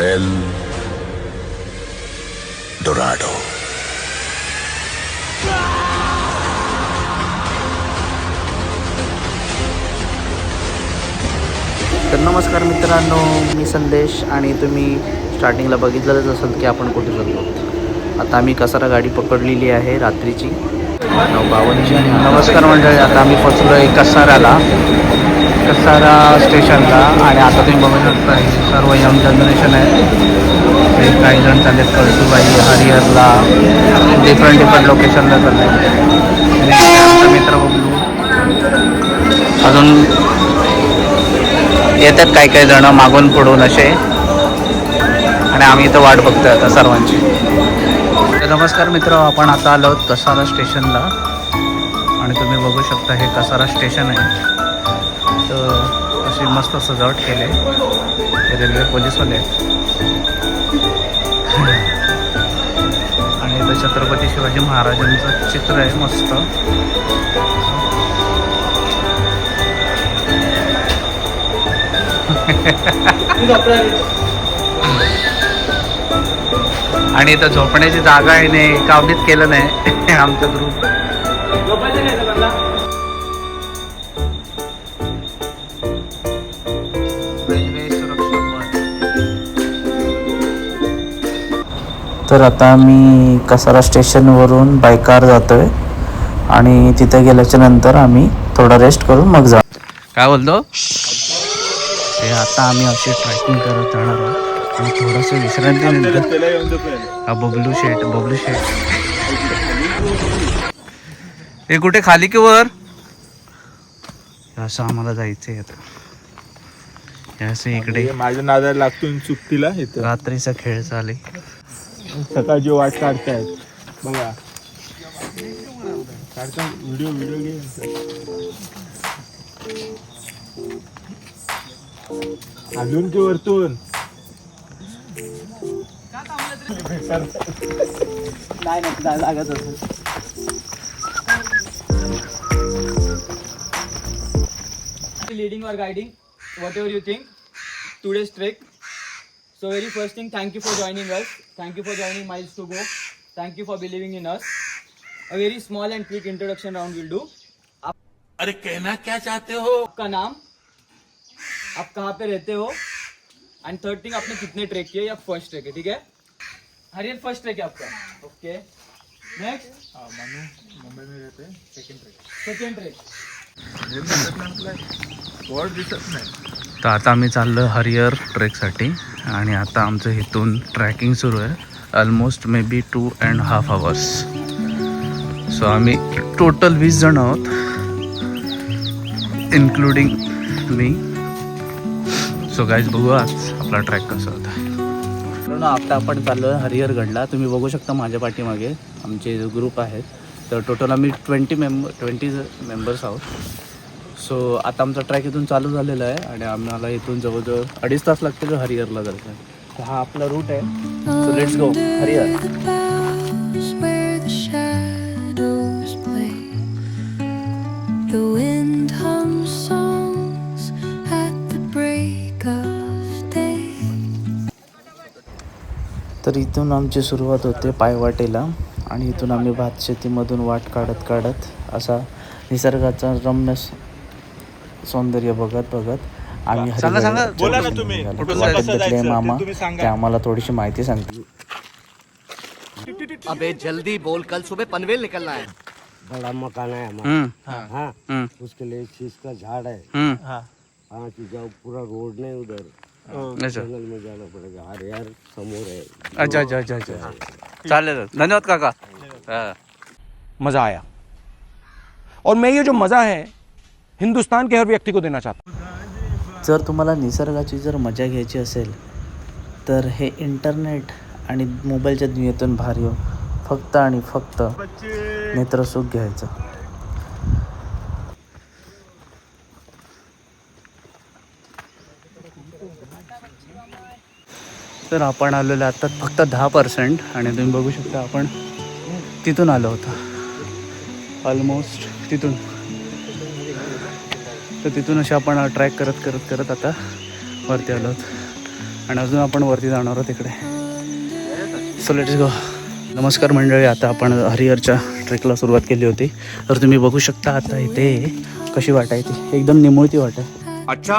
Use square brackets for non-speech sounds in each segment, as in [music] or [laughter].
El Dorado. तर नमस्कार मित्रांनो मी संदेश आणि तुम्ही स्टार्टिंगला बघितलंच असेल की आपण कुठे चाललो आता आम्ही कसारा गाडी पकडलेली आहे रात्रीची. बावनची आणि नमस्कार मंडळी आता आम्ही पोचलो आहे कसाराला. कसारा स्टेशनला आणि आता तुम्ही बघू शकता हे सर्व यंग जनरेशन आहे. ते काही जण चालले कळसूबाई हरिहरला डिफरंट डिफरंट लोकेशनला चालले आमचा मित्र बघू अजून येतात काही काही जण मागून पुढून असे. आणि आम्ही इथं वाट बघतोय आता सर्वांची. नमस्कार मित्र आपण आता आलो कसारा स्टेशनला. आणि तुम्ही बघू शकता हे कसारा स्टेशन आहे. अशी मस्त सजावट केली हे रेल्वे पोलीसवाले. आणि इथं छत्रपती शिवाजी महाराजांचं चित्र आहे मस्त. आणि इथं झोपण्याची जागा आहे नाही काबीत केलं नाही. आमचा ग्रुप तर आता मी कसारा स्टेशनवरून बाय कार जातोय. आणि तिथे गेल्याच्यानंतर आम्ही थोडा रेस्ट करून मग जा काय बोलतो? ते आता आम्ही अशी ट्रॅकिंग करत जाणार आहोत. आणि थोडंसं विश्रांती नंतर हा बबलू शेट बबलू शेट हे कुठे खाली की वर? असं आम्हाला जायचंय आता. असं इकडे. माझ्या नादाला लागतो चुकतीला इथं. रात्रीचा खेळ चाले स्वतःची वाट काढतायत बघा. काढता व्हिडिओ व्हिडिओ घे. अजून ते वरतून? नाही नाही जायला लागत असेल. Leading or guiding whatever you think today's trek So very first thing, thank you for joining us. Thank you for joining Miles to Go. Thank you for believing in us. A very small and quick introduction round will do. अरे कहना क्या चाहते हो आपका नाम, आप कहाँ पे रहते हो, एंड थर्ड थिंग आपने कितने ट्रेक किए या फर्स्ट ट्रेक है ठीक है हरियर फर्स्ट ट्रेक है आपका ओके नेक्स्ट मुंबई में रहते सेकंड ट्रेक सेकंड ट्रेक दिसत नाही तर आता आम्ही चाललो हरियर ट्रेकसाठी आणि आता आमचं इथून ट्रॅकिंग सुरू आहे. Almost may be two and half hours so आम्ही टोटल वीस जण आहोत इन्क्लुडिंग मी सो गाईज बघू आज आपला ट्रॅक कसा होता. आता आपण चाललो आहे हरिहरगडला. तुम्ही बघू शकता माझ्या पाठीमागे आमचे ग्रुप आहेत. तर टोटल आम्ही ट्वेंटी मेंब ट्वेंटी मेंबर्स आहोत. सो आता आमचा ट्रॅक इथून चालू झालेला आहे आणि आम्हाला इथून जवळजवळ अडीच तास लागतील हरिहरला जायचं तर हा आपला रूट आहे. So let's go Harihar. तर इथून आमची सुरुवात होते पायवाटेला आणि इथून आम्ही भात शेतीमधून वाट काढत काढत असा निसर्गाचा रम्य सौंदर्य बघत बघत आम्ही बोला ना तुम्ही. ते मामा. ते आम्हाला थोडीशी माहिती सांगतील. अबे जल्दी बोल कल सुबह पनवेल निकलना है। बड़ा मकान है हमारा। हम्म, हाँ। हम्म, उसके लिए चीज़ का झाड़ है। हम्म. हाँ। कि जाओ पूरा रोड नहीं उधर। अच्छा। जंगल में जाना पड़ेगा। हर यार समोर है। अच्छा अच्छा अच्छा अच्छा। चालेल धन्यवाद काका। मज़ा आया। और मैं ये जो मज़ा है हिंदुस्तान के हर व्यक्ति को देना चाहता हूँ। जर तुम्हाला निसर्गाची जर मजा घ्यायची असेल तर हे इंटरनेट आणि मोबाईलच्या दुनियेतून भारी हो फक्त आणि फक्त नेत्रसुख घ्यायचं. तर आपण आलेलो आता फक्त दहा पर्सेंट आणि तुम्ही बघू शकता आपण तिथून आलो होतो. ऑलमोस्ट तिथून. तर तिथून असे आपण ट्रॅक करत करत करत आता वरती आलो आहोत. आणि अजून आपण वरती जाणार आहोत तिकडे सो लेट्स गो नमस्कार मंडळी आता आपण हरिहरच्या ट्रेकला सुरुवात केली होती. तर तुम्ही बघू शकता आता इथे कशी वाट आहे ती. एकदम निमुळती वाट आहे. अच्छा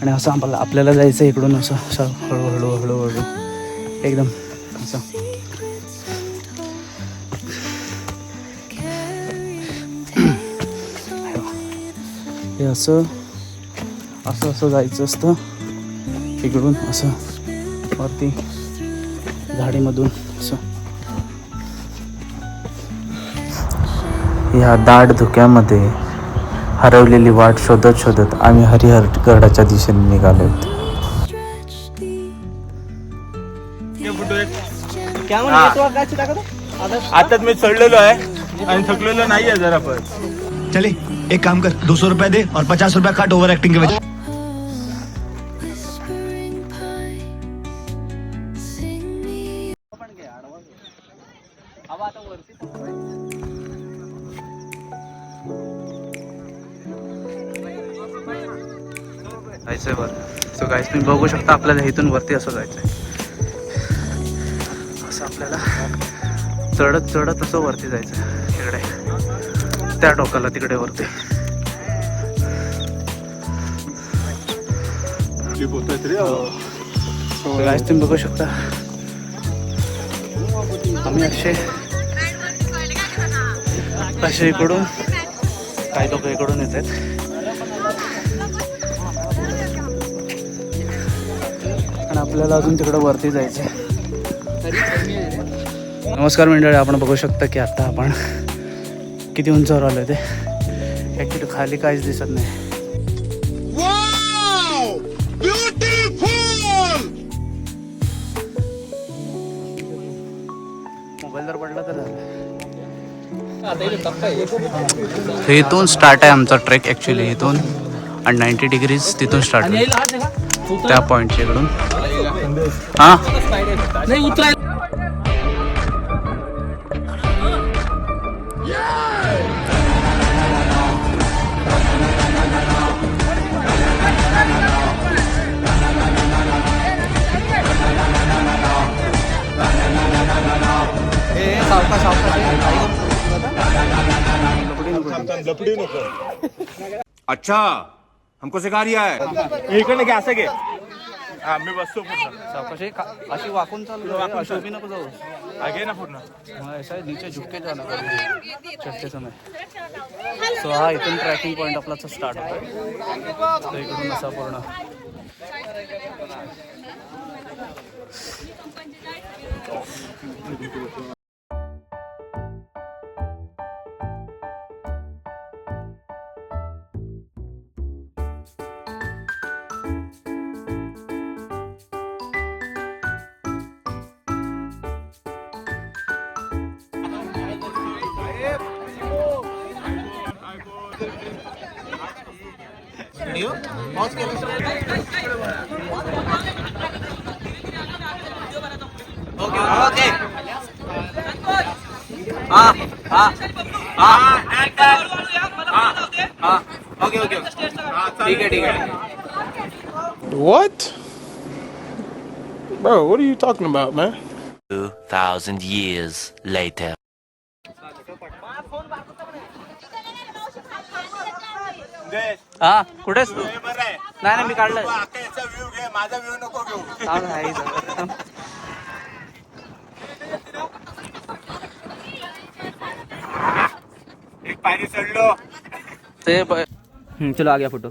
आणि असं आम्हाला आपल्याला जायचं आहे इकडून असं असं हळूहळू हळूहळू. एकदम असं. हे असं असं असं जायचं असतं. इकडून असं वरती झाडीमधून असं. या दाट धुक्यामध्ये हरवलेली वाट शोधत शोधत आम्ही हरिहर गडाच्या दिशेने निघालो आताच मी चढलेलो आहे आणि थकलेलो नाहीये जरा पण. चले. एक काम कर दो सौ रुपए दे और पचास रुपया काट ओवर एक्टिंग के वजह जायचंय वर सो गाईस तुम्ही बघू शकता आपल्याला इथून वरती असं जायचंय. असं आपल्याला चढत चढत असं वरती जायचं आहे त्या टोकाला तिकडे वरती. गाईस तुम्ही बघू शकता. आम्ही असे असे इकडून. काही लोक इकडून येत आहेत. आणि आपल्याला अजून तिकडं वरती जायचं नमस्कार मंडळी आपण बघू शकता की आता आपण किती उंचावर आलो ते. ॲक्च्युली खाली काहीच दिसत नाही. मोबाईल जर पडला तर झालं. इथून स्टार्ट आहे आमचा ट्रेक ॲक्च्युली इथून. आणि नाईन्टी डिग्रीज तिथून स्टार्ट त्या पॉईंटच्या इकडून. हां? लपडी नको. अच्छा हमको सिखा रिया है। इकडे घे असं घे. हा मी बसतो पूर्ण. अशी वाकून चालू अशी उभी नको जाऊ. घे ना पूर्ण. ऐसा नीचे झुक के जाना चढ़ते समय सो हा इथून ट्रॅकिंग पॉईंट आपला स्टार्ट होतो इकडून असा पूर्ण. ओके ओके ठीक है ठीक है What? Bro, what are you talking about, man? 2,000 years later. हा कुठेस तू? नाही नाही मी काढलं माझा व्ह्यू नको घेऊ एक चढलो ते चलो आ गया फोटो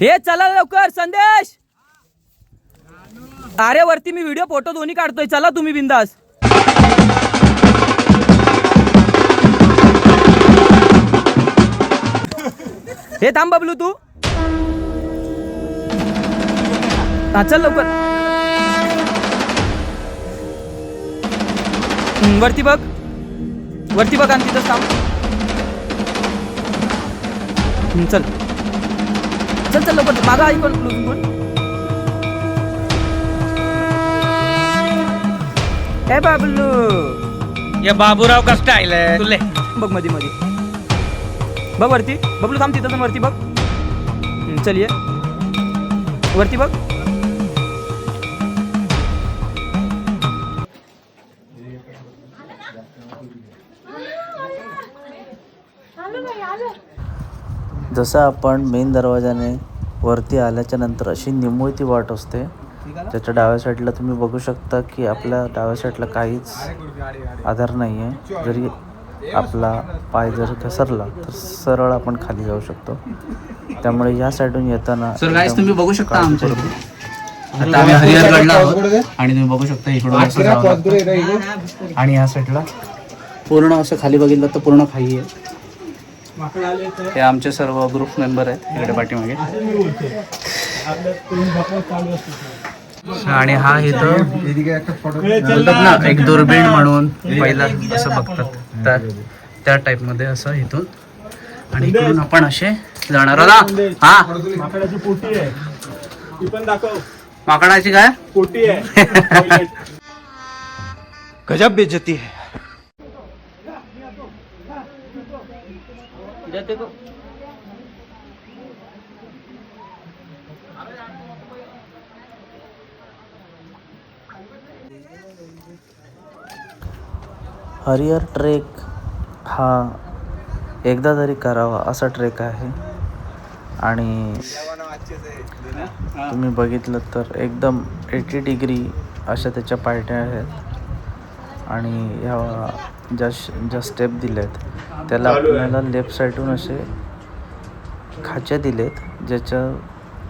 हे चला लवकर संदेश! अरे वरती मी व्हिडिओ फोटो दोन्ही काढतोय. चला तुम्ही बिंदास. हे थांब बबलू तू. हा चल लवकर. वरती बघ. वरती बघ आणि तिथंच थांब. चल. चल चल लवकर. मागा आई कोण? कोण कोण? ए बाबलू. ये बाबूराव का स्टाईल आहे तुले बघमध्ये मध्ये बघ वरती. बबलू थांब तिथं वरती बघ. चल चलिए वरती बघ. जसं आपण मेन दरवाजाने वरती आल्याच्यानंतर अशी निमुळती वाट असते त्याच्या डाव्या साईडला तुम्ही बघू शकता की आपल्या डाव्या साईडला काहीच आधार नाही आहे जरी आपला पाय जर घसरला तर सरळ आपण खाली जाऊ शकतो. त्यामुळे या साईडून येताना सर गाईस तुम्ही बघू शकता आमच्या इथे. आता आम्ही हरिहरगडला आहोत आणि तुम्ही बघू शकता इकडून असं जावं लागतं. आणि या साईडला पूर्ण असं खाली बघितलं तर पूर्ण खाली आहे. हे आमचे सर्व ग्रुप मेंबर आहेत इकडे पाठीमागे. आणि हा इथं बोलतात ना एक दुर्बीण म्हणून पहिला असं बघतात. त्या टाइपमध्ये असं इथून. आणि इकडून आपण असे जाणार? हा. माकडाची पोटी आहे. ती पण दाखव. माकडाची काय? पोटी आहे. [laughs] गजब बेइज्जती है. हरिहर ट्रेक हा एकदा तरी करावा असा ट्रेक आहे. आणि तुम्ही बघितलं तर एकदम एटी डिग्री अशा त्याच्या पायट्या आहेत. आणि ह्या ज्या श- ज्या स्टेप दिलेत त्याला आपल्याला लेफ्ट साईडून असे खाचे दिलेत ज्याच्या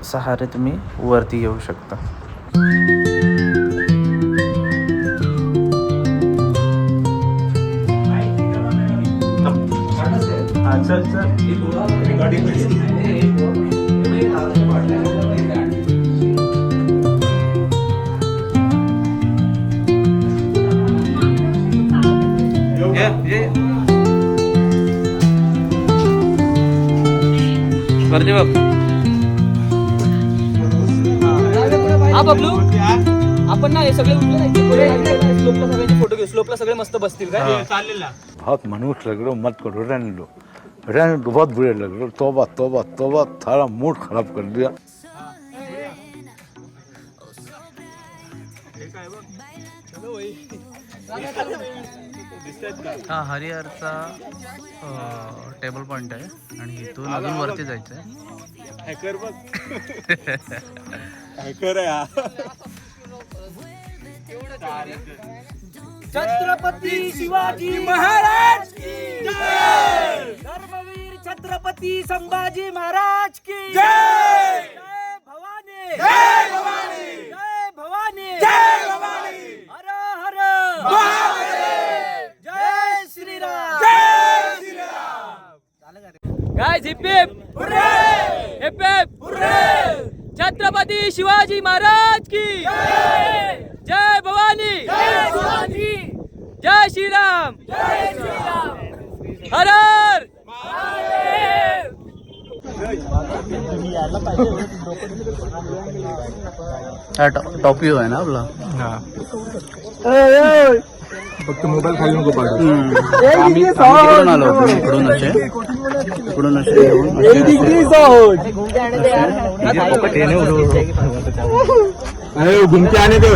सहारे तुम्ही वरती येऊ शकता. बबलू आपण ना हे सगळे उठले स्लोपला सगळ्यांचे फोटो घेऊ स्लोपला सगळे मस्त बसतील काय? चाललेला. बहुत मनुष्य लग रहे हो मत करो रहने लो रहने बहुत बुरे लग रहे हो तोबा तोबा तोबा सारा मूड खराब कर दिया हा हरिहरचा टेबल पॉइंट आहे. आणि इथून अजून वरती जायचं आहे हॅकर बघ. हॅकर आहे हा. छत्रपती शिवाजी महाराज की जय! धर्मवीर छत्रपती संभाजी महाराज की जय! जय भवानी! जय भवानी! जय भवानी! जय भवानी! हर हर महादेव जय श्रीराम जय guys hip hip Chhatrapati Shivaji Maharaj की। जय जय भवानी। जय श्रीराम। जय श्रीराम। हर हर। महादेव हा टॉप आहे ना आपला? फक्त मोबाईल खाली नको पाडू. आम्ही आलो इकडून असे. इकडून असे येऊन ते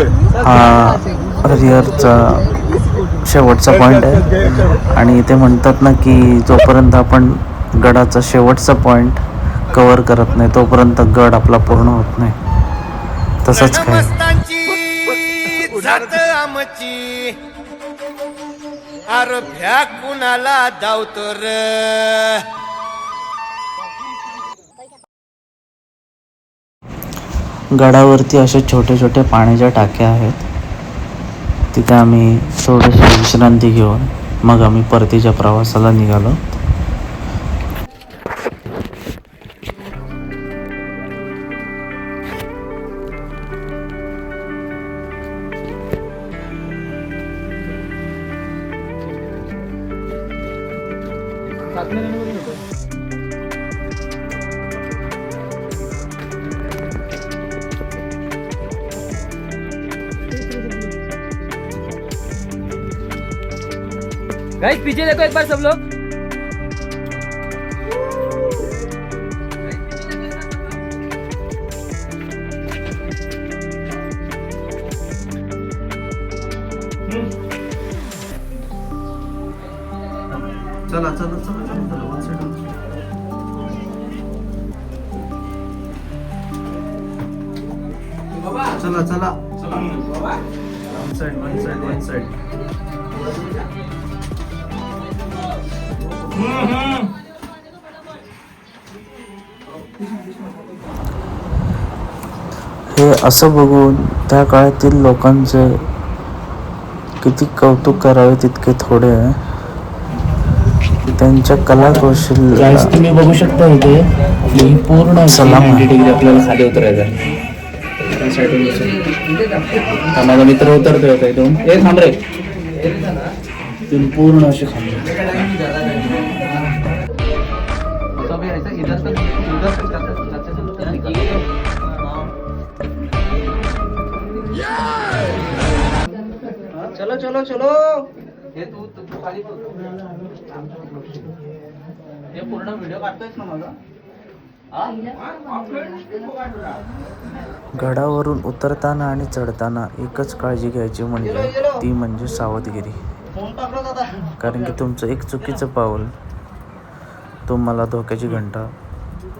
हा हरिहरचा शेवटचा पॉइंट आहे. आणि इथे म्हणतात ना की जोपर्यंत आपण गडाचा शेवटचा पॉइंट कव्हर करत नाही तोपर्यंत गड आपला पूर्ण होत नाही. तसंच काय. आमची. अरे भ्या कुणाला धावतो र गडावरती अशा छोट्या छोट्या पाण्याच्या टाक्या आहेत. तिथे आम्ही थोडीशी विश्रांती घेऊन मग आम्ही परतीच्या प्रवासाला निघालो. गाइस पीछे देखो एक बार सब लोग। चला चला चला चला चला वन साइड चला चला. चला. One side one side one side हे असं बघून त्या काळातील लोकांचे किती कौतुक करावे तितके थोडे त्यांच्या कला कौशल्य तुम्ही बघू शकता इथे ही पूर्ण सलाम. डिग्री आपल्याला खाली उतरायचं माझा मित्र उतरतोय इथून. ए थांब रे. इथून पूर्ण असे खाली चलो चलो चलो। हे तू तू खाली हे पूर्ण व्हिडिओ काढतोयस ना माझा? गडावरून उतरताना आणि चढताना एकच काळजी घ्यायची म्हणजे ती म्हणजे सावधगिरी. कारण की तुमचं एक चुकीचं पाऊल तुम्हाला धोक्याची घंटा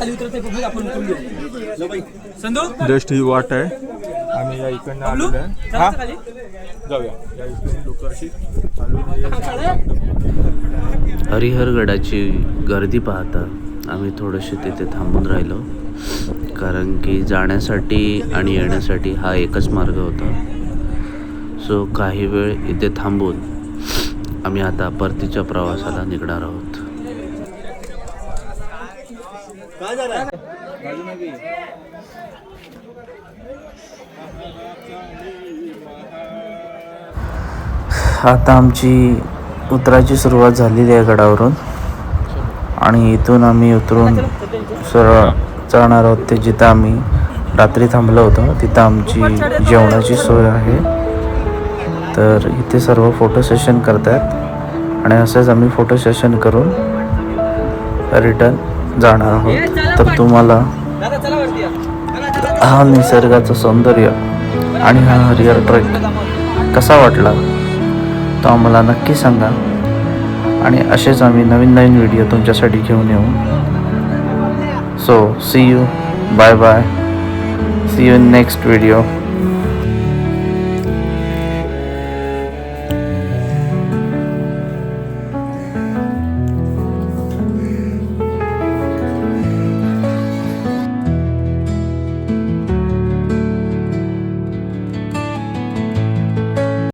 खाली उतरते बघू आपण संधू जस्ट ही वाट आहे. आम्ही या इकडनं आहे. हा? खाली. जाऊया. या इकडून लोक अशी हरिहरगडाची गर्दी पाहता आम्ही थोडेसे तिथे थांबून राहिलो. कारण की जाण्यासाठी आणि येण्यासाठी हा एकच मार्ग होता. सो काही वेळ इथे थांबून आम्ही आता परतीच्या प्रवासाला निघणार आहोत. आता आमची उतराची सुरुवात झालेली आहे गडावरून. आणि इथून आम्ही उतरून सरळ जाणार आहोत. ते जिथं आम्ही रात्री थांबलो होतो तिथं आमची जेवणाची सोय आहे. तर इथे सर्व फोटो सेशन करतात आणि असंच आम्ही फोटो सेशन करून रिटर्न जाणार आहोत. तर तुम्हाला. हा निसर्गाचं सौंदर्य आणि हा हरिहर ट्रेक कसा वाटला तो आम्हाला नक्की सांगा. आणि असेच आम्ही नवीन नवीन व्हिडिओ तुमच्यासाठी घेऊन येऊ. So see you bye bye see you in next video